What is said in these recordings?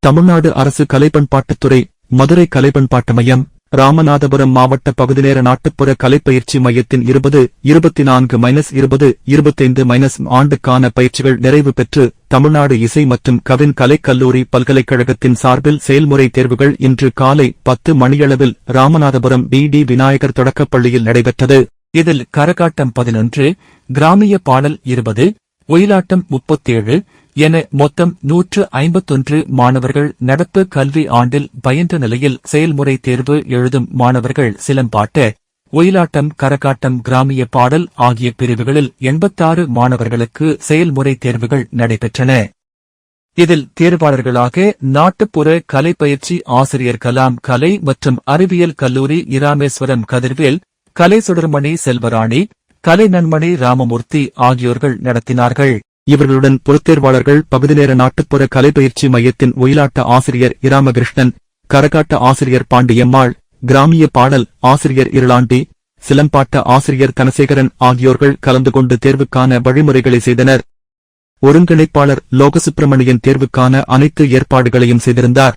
தமிழ்நாடு அரசு கலைப்பண்பாட்டுத்துறை மதுரை கலைப்பண்பாட்டு மையம் ராமநாதபுரம் மாவட்ட பகுதிநேர நாட்டுப்புற கலைப்பயிற்சி மையத்தின் இருபது இருபத்தி நான்கு மைனஸ் இருபது இருபத்தைந்து மைனஸ் ஆண்டுக்கான பயிற்சிகள் நிறைவு பெற்று தமிழ்நாடு இசை மற்றும் கவின் கலைக்கல்லூரி பல்கலைக்கழகத்தின் சார்பில் செயல்முறை தேர்வுகள் இன்று காலை பத்து மணியளவில் ராமநாதபுரம் பி டி விநாயகர் தொடக்கப்பள்ளியில் நடைபெற்றது. இதில் கரகாட்டம் பதினொன்று கிராமிய பாடல் இருபது ஒயிலாட்டம் முப்பத்தேழு என மொத்தம் நூற்று ஐம்பத்தொன்று மாணவர்கள் நடப்பு கல்வி ஆண்டில் பயின்ற நிலையில் செயல்முறை தேர்வு எழுதும் மாணவர்கள் சிலம்பாட்ட ஒயிலாட்டம் கரகாட்டம் கிராமிய பாடல் ஆகிய பிரிவுகளில் எண்பத்தாறு மாணவர்களுக்கு செயல்முறை தேர்வுகள் நடைபெற்றன. இதில் தேர்வாளர்களாக நாட்டுப்புற கலை பயிற்சி ஆசிரியர் கலாம் கலை மற்றும் அறிவியல் கல்லூரி இராமேஸ்வரம் கதிர்வேல் கலை சுடர்மணி செல்வராணி கலை நன்மணி ராமமூர்த்தி ஆகியோர்கள் நடத்தினார்கள். இவர்களுடன் பொறுத்தேர்வாளர்கள் பகுதிநேர நாட்டுப்புற கலைப்பயிற்சி மையத்தின் ஒயிலாட்ட ஆசிரியர் இராமகிருஷ்ணன் கரகாட்ட ஆசிரியர் பாண்டியம்மாள் கிராமிய பாடல் ஆசிரியர் இருளாண்டி சிலம்பாட்ட ஆசிரியர் தனசேகரன் ஆகியோர்கள் கலந்து கொண்டு தேர்வுக்கான வழிமுறைகளை செய்தனர். ஒருங்கிணைப்பாளர் லோகசுப்பிரமணியன் தேர்வுக்கான அனைத்து ஏற்பாடுகளையும் செய்திருந்தார்.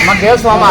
அம்மா கேஸ் வாமா.